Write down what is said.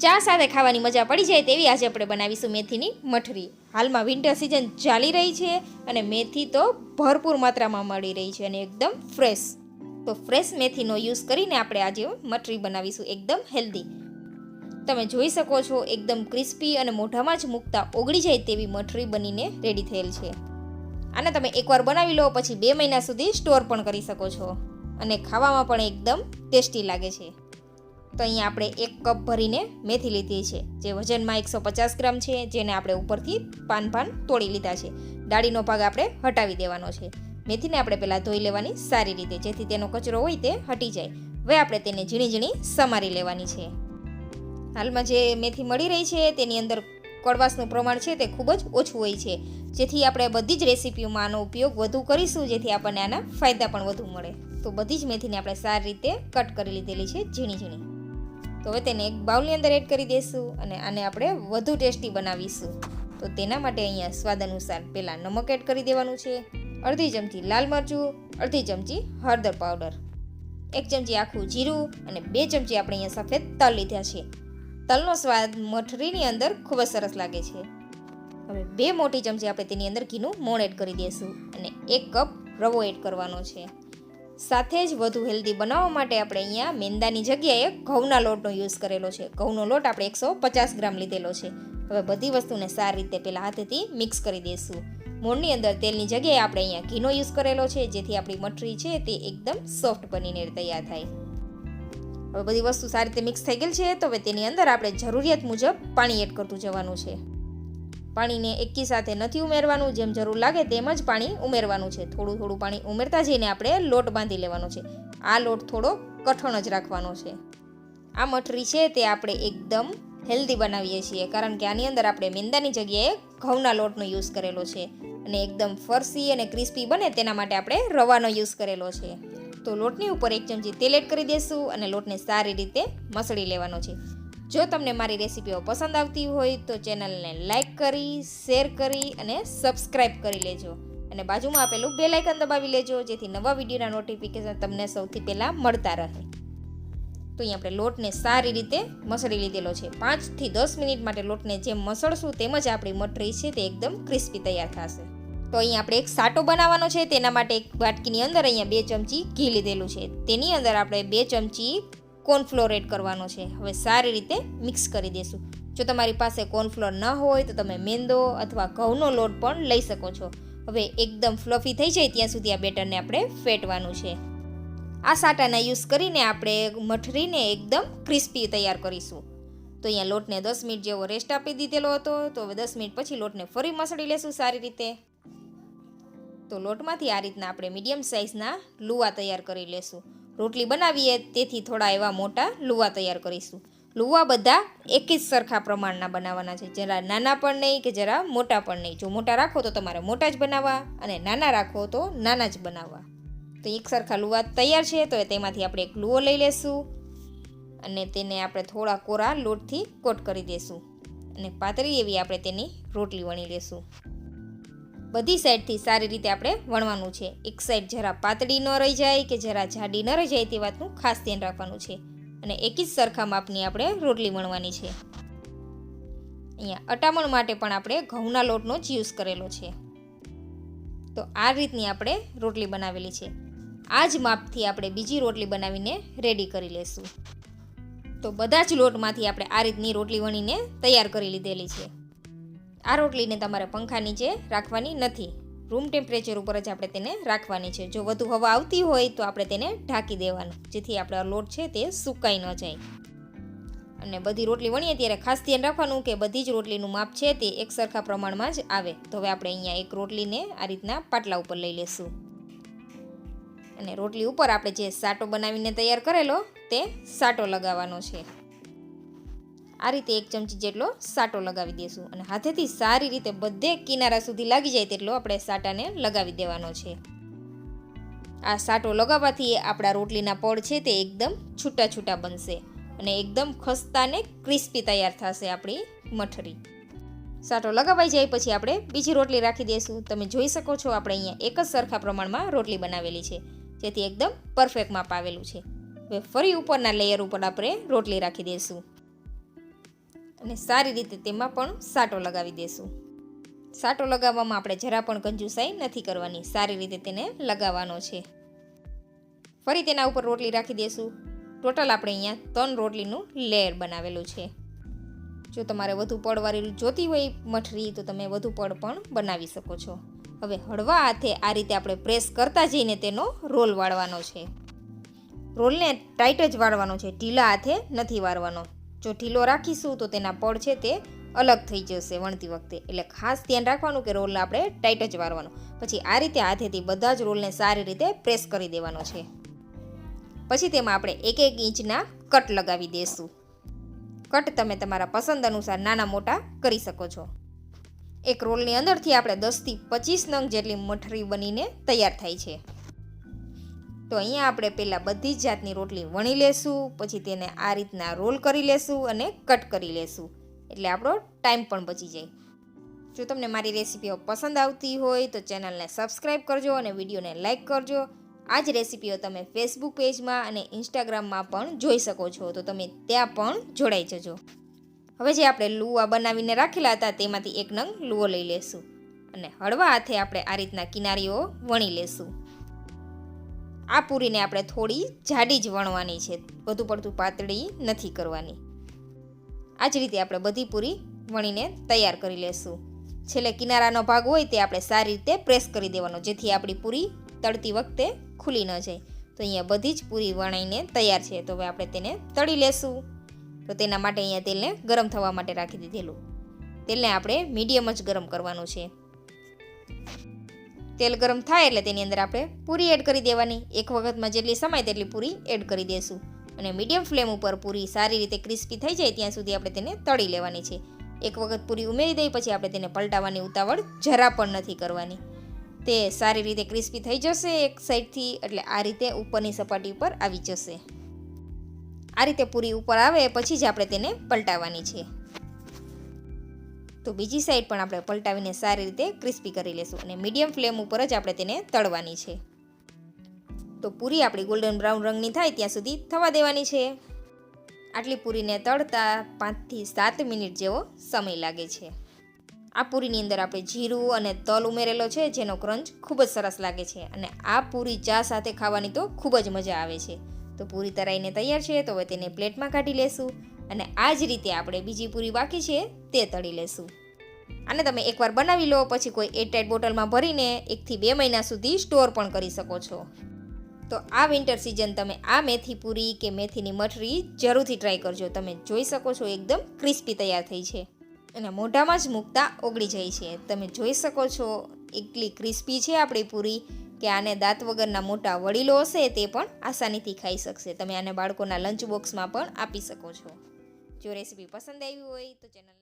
ચા સાથે ખાવાની મજા પડી જાય તેવી આજે આપણે બનાવીશું મેથીની મઠરી. હાલમાં વિન્ટર સિઝન ચાલી રહી છે અને મેથી તો ભરપૂર માત્રામાં મળી રહી છે અને એકદમ ફ્રેશ તો ફ્રેશ મેથીનો યુઝ કરીને આપણે આજે મઠરી બનાવીશું એકદમ હેલ્ધી તમે જોઈ શકો છો એકદમ ક્રિસ્પી અને મોઢામાં જ મૂકતા ઓગળી જાય તેવી મઠરી બનીને રેડી થયેલ છે. આને તમે એકવાર બનાવી લો, પછી બે મહિના સુધી સ્ટોર પણ કરી શકો છો. અને ખાવામાં પણ એકદમ ટેસ્ટી લાગે છે. તો અહીંયા આપણે એક કપ ભરીને મેથી લીધી છે. જે વજનમાં એકસો પચાસ ગ્રામ છે, જેને આપણે ઉપરથી પાન પાન તોડી લીધા છે. ડાળીનો ભાગ આપણે હટાવી દેવાનો છે. મેથીને આપણે પહેલાં ધોઈ લેવાની સારી રીતે, જેથી તેનો કચરો હોય તે હટી જાય. હવે આપણે તેને ઝીણી ઝીણી સમારી લેવાની છે. હાલમાં જે મેથી મળી રહી છે, તેની અંદર કડવાશનું પ્રમાણ છે તે ખૂબ જ ઓછું હોય છે. જેથી આપણે બધી જ રેસીપીઓમાં આનો ઉપયોગ વધુ કરીશું, જેથી આપણને આના ફાયદા પણ વધુ મળે. તો બધી જ મેથીને આપણે સારી રીતે કટ કરી લીધેલી છે, ઝીણી ઝીણી. તો હવે તેને એક બાઉલની અંદર એડ કરી દઈશું અને આને આપણે વધુ ટેસ્ટી બનાવીશું. તો તેના માટે અહીંયા સ્વાદ અનુસાર પહેલાં નમક એડ કરી દેવાનું છે, અડધી ચમચી લાલ મરચું, અડધી ચમચી હળદર પાવડર, એક ચમચી આખું જીરું અને બે ચમચી આપણે અહીંયા સફેદ તલ લીધા છે. તલનો સ્વાદ મઠરીની અંદર ખૂબ જ સરસ લાગે છે. હવે બે મોટી ચમચી આપણે તેની અંદર ઘીનું મોણ એડ કરી દઈશું અને એક કપ રવો એડ કરવાનો છે. સાથે જ વધુ હેલ્ધી બનાવવા માટે આપણે અહીંયા મેંદાની જગ્યાએ ઘઉંના લોટનો યુઝ કરેલો છે. ઘઉંનો લોટ આપણે એકસો પચાસ ગ્રામ લીધેલો છે. હવે બધી વસ્તુને સારી રીતે પહેલાં હાથેથી મિક્સ કરી દઈશું. મોણની અંદર તેલની જગ્યાએ આપણે અહીંયા ઘીનો યુઝ કરેલો છે, જેથી આપણી મઠરી છે તે એકદમ સોફ્ટ બનીને તૈયાર થાય. હવે બધી વસ્તુ સારી રીતે મિક્સ થઈ ગયેલ છે, તો હવે તેની અંદર આપણે જરૂરિયાત મુજબ પાણી એડ કરતું જવાનું છે. પાણીને એકી સાથે નથી ઉમેરવાનું. જેમ જરૂર લાગે તેમ જ પાણી ઉમેરવાનું છે. થોડું થોડું પાણી ઉમેરતા જઈને આપણે લોટ બાંધી લેવાનો છે. આ લોટ થોડો કઠણ જ રાખવાનો છે. આ મઠરી છે તે આપણે એકદમ હેલ્ધી બનાવીએ છીએ. કારણ કે આની અંદર આપણે મેંદાની જગ્યાએ ઘઉંના લોટનો યુઝ કરેલો છે. અને એકદમ ફરસી અને ક્રિસ્પી બને તેના માટે આપણે રવાનો યુઝ કરેલો છે. તો લોટની ઉપર એક ચમચી તેલ એડ કરી દઈશું અને લોટને સારી રીતે મસળી લેવાનો છે. જો તમને મારી રેસીપીઓ પસંદ આવતી હોય તો ચેનલને લાઇક કરી, શેર કરી અને સબસ્ક્રાઇબ કરી લેજો. અને બાજુમાં આપેલું બે લાઇકન દબાવી લેજો, જેથી નવા વિડીયોના નોટિફિકેશન તમને સૌથી પહેલાં મળતા રહે. તો અહીં આપણે લોટને સારી રીતે મસળી લીધેલો છે. પાંચથી દસ મિનિટ માટે લોટને જેમ મસળશું તેમ જ આપણી મઠરી છે તે એકદમ ક્રિસ્પી તૈયાર થશે. તો અહીં આપણે એક સાટો બનાવવાનો છે. તેના માટે એક વાટકીની અંદર અહીંયા બે ચમચી ઘી લીધેલું છે. તેની અંદર આપણે બે ચમચી કોર્નફ્લોર એડ કરવાનો છે. હવે સારી રીતે મિક્સ કરી દઈશું જો તમારી પાસે કોર્નફ્લોર ન હોય તો તમે મેંદો અથવા ઘઉંનો લોટ પણ લઈ શકો છો. હવે એકદમ ફ્લફી થઈ જાય ત્યાં સુધી આ બેટરને આપણે ફેટવાનું છે. આ સાટાના યુઝ કરીને આપણે મઠરીને એકદમ ક્રિસ્પી તૈયાર કરીશું. તો અહીંયા લોટને દસ મિનિટ જેવો રેસ્ટ આપી દીધેલો હતો. તો હવે દસ મિનિટ પછી લોટને ફરી મસળી લેશું સારી રીતે. તો લોટમાંથી આ રીતના આપણે મીડિયમ સાઇઝના લુવા તૈયાર કરી લેશું. રોટલી બનાવીએ, તેથી થોડા એવા મોટા લુવા તૈયાર કરીશું. લુવા બધા એક જ સરખા પ્રમાણના બનાવવાના છે. જરા નાના પણ નહીં કે જરા મોટા પણ નહીં. જો મોટા રાખો તો તમારે મોટા જ બનાવવા અને નાના રાખો તો નાના જ બનાવવા. તો એક સરખા લુવા તૈયાર છે, તો તેમાંથી આપણે એક લુવો લઈ લેશું અને તેને આપણે થોડા કોરા લોટથી કોટ કરી દઈશું અને પાતળી એવી આપણે તેની રોટલી વણી લેશું. બધી સાઈડથી સારી રીતે આપણે વણવાનું છે. એક સાઈડ જરા પાતળી ન રહી જાય કે જરા જાડી ન રહી જાય તે વાતનું ખાસ ધ્યાન રાખવાનું છે. અને એક જ સરખા માપની આપણે રોટલી વણવાની છે. અહીંયા અટામણ માટે પણ આપણે ઘઉંના લોટનો જ યુઝ કરેલો છે. તો આ રીતની આપણે રોટલી બનાવેલી છે. આ જ માપથી આપણે બીજી રોટલી બનાવીને રેડી કરી લેશું. તો બધા જ લોટમાંથી આપણે આ રીતની રોટલી વણીને તૈયાર કરી લીધેલી છે. આ રોટલીને તમારે પંખા નીચે રાખવાની નથી. રૂમ ટેમ્પરેચર ઉપર જ આપણે તેને રાખવાની છે. જો વધુ હવા આવતી હોય તો આપણે તેને ઢાંકી દેવાનું. જેથી આપણો લોટ છે તે સુકાઈ ન જાય. અને બધી રોટલી વણીએ ત્યારે ખાસ ધ્યાન રાખવાનું કે બધી જ રોટલીનું માપ છે તે એક સરખા પ્રમાણમાં જ આવે. તો હવે આપણે અહીંયા એક રોટલીને આ રીતના પાટલા ઉપર લઈ લેશું. અને રોટલી ઉપર આપણે જે સાટો બનાવીને તૈયાર કરેલો તે સાટો લગાવવાનો છે. આ રીતે એક ચમચી જેટલો સાટો લગાવી દઈશું અને હાથેથી સારી રીતે બધે કિનારા સુધી લાગી જાય તેટલો આપણે સાટાને લગાવી દેવાનો છે. આ સાટો લગાવવાથી આપણા રોટલીના પડ છે તે એકદમ છૂટા છૂટા બનશે અને એકદમ ખસ્તા ને ક્રિસ્પી તૈયાર થશે આપણી મઠરી. સાટો લગાવાઈ જાય પછી આપણે બીજી રોટલી રાખી દઈશું તમે જોઈ શકો છો આપણે અહીંયા એક જ સરખા પ્રમાણમાં રોટલી બનાવેલી છે, જેથી એકદમ પરફેક્ટ માપ આવેલું છે. હવે ફરી ઉપરના લેયર ઉપર આપણે રોટલી રાખી દઈશું અને સારી રીતે તેમાં પણ સાટો લગાવી દેશું. સાટો લગાવવામાં આપણે જરા પણ કંજુસાઈ નથી કરવાની. સારી રીતે તેને લગાવવાનો છે. ફરી તેના ઉપર રોટલી રાખી દઈશું ટોટલ આપણે અહીંયા ત્રણ રોટલીનું લેયર બનાવેલું છે. જો તમારે વધુ પડવાળી જોતી હોય મઠરી, તો તમે વધુ પડ પણ બનાવી શકો છો. હવે હળવા હાથે આ રીતે આપણે પ્રેસ કરતા જઈને તેનો રોલ વાળવાનો છે. રોલને ટાઈટ જ વાળવાનો છે. ઢીલા હાથે નથી વાળવાનો. જો ઢીલો રાખીશું તો તેના પડ છે તે અલગ થઈ જશે વણતી વખતે. એટલે ખાસ ધ્યાન રાખવાનું કે રોલ આપણે ટાઈટ જ વારવાનો પછી આ રીતે હાથેથી બધા જ રોલને સારી રીતે પ્રેસ કરી દેવાનો છે. પછી તેમાં આપણે એક એક ઇંચના કટ લગાવી દઈશું કટ તમે તમારા પસંદ અનુસાર નાના મોટા કરી શકો છો. એક રોલની અંદરથી આપણે દસથી પચીસ નંગ જેટલી મઠરી બનીને તૈયાર થાય છે. તો અહીંયા આપણે પહેલાં બધી જ જાતની રોટલી વણી લેશું, પછી તેને આ રીતના રોલ કરી લેશું અને કટ કરી લેશું. એટલે આપણો ટાઈમ પણ બચી જાય. જો તમને મારી રેસીપીઓ પસંદ આવતી હોય તો ચેનલને સબસ્ક્રાઈબ કરજો અને વિડીયોને લાઇક કરજો. આ જ રેસીપીઓ તમે ફેસબુક પેજમાં અને ઇન્સ્ટાગ્રામમાં પણ જોઈ શકો છો, તો તમે ત્યાં પણ જોડાઈ જજો. હવે જે આપણે લુવા બનાવીને રાખેલા હતા તેમાંથી એક નંગ લુવો લઈ લેશું અને હળવા હાથે આપણે આ રીતના કિનારીઓ વણી લેશું. આ પૂરીને આપણે થોડી જાડી જ વણવાની છે. વધુ પડતું પાતળી નથી કરવાની. આ જ રીતે આપણે બધી પૂરી વણીને તૈયાર કરી લેશું. છેલ્લે કિનારાનો ભાગ હોય તે આપણે સારી રીતે પ્રેસ કરી દેવાનો, જેથી આપણી પૂરી તળતી વખતે ખુલી ન જાય. તો અહીંયા બધી જ પૂરી વણાઈને તૈયાર છે. તો હવે આપણે તેને તળી લેશું. તો તેના માટે અહીંયા તેલને ગરમ થવા માટે રાખી દીધેલું. તેલને આપણે મીડિયમ જ ગરમ કરવાનું છે. તેલ ગરમ થાય એટલે તેની અંદર આપણે પૂરી એડ કરી દેવાની. એક વખતમાં જેટલી સમાય તેટલી પૂરી એડ કરી દેશું. અને મીડિયમ ફ્લેમ ઉપર પૂરી સારી રીતે ક્રિસ્પી થઈ જાય ત્યાં સુધી આપણે તેને તળી લેવાની છે. એક વખત પૂરી ઉમેરી દઈ પછી આપણે તેને પલટાવવાની ઉતાવળ જરા પણ નથી કરવાની. તે સારી રીતે ક્રિસ્પી થઈ જશે એક સાઈડથી એટલે આ રીતે ઉપરની સપાટી ઉપર આવી જશે. આ રીતે પૂરી ઉપર આવે પછી જ આપણે તેને પલટાવવાની છે. તો બીજી સાઈડ પણ આપણે પલટાવીને સારી રીતે ક્રિસ્પી કરી લેશું અને મીડિયમ ફ્લેમ ઉપર જ આપણે તેને તળવાની છે. તો પૂરી આપણી ગોલ્ડન બ્રાઉન રંગની થાય ત્યાં સુધી થવા દેવાની છે. આટલી પૂરીને તળતા પાંચથી સાત મિનિટ જેવો સમય લાગે છે. આ પૂરીની અંદર આપણે જીરું અને તલ ઉમેરેલો છે, જેનો ક્રંચ ખૂબ જ સરસ લાગે છે અને આ પૂરી ચા સાથે ખાવાની તો ખૂબ જ મજા આવે છે. તો પૂરી તરાઈને તૈયાર છે, તો હવે તેને પ્લેટમાં કાઢી લેશું. અને આ જ રીતે આપણે બીજી પૂરી બાકી છે, તે તળી લેશું. આને તમે એકવાર બનાવી લો, પછી કોઈ એરટાઇટ બોટલમાં ભરીને એકથી બે મહિના સુધી સ્ટોર પણ કરી શકો છો. તો આ વિન્ટર સિઝન તમે આ મેથી પૂરી કે મેથીની મઠરી જરૂરથી ટ્રાય કરજો. તમે જોઈ શકો છો એકદમ ક્રિસ્પી તૈયાર થઈ છે. અને મોઢામાં જ મૂકતા ઓગળી જાય છે. તમે જોઈ શકો છો એટલી ક્રિસ્પી છે આપણી પૂરી કે આને દાંત વગરના મોટા વડીલો હશે તે પણ આસાનીથી ખાઈ શકશે. તમે આને બાળકોના લંચ બોક્સમાં પણ આપી શકો છો. જો રેસીપી પસંદ આવી હોય તો ચેનલને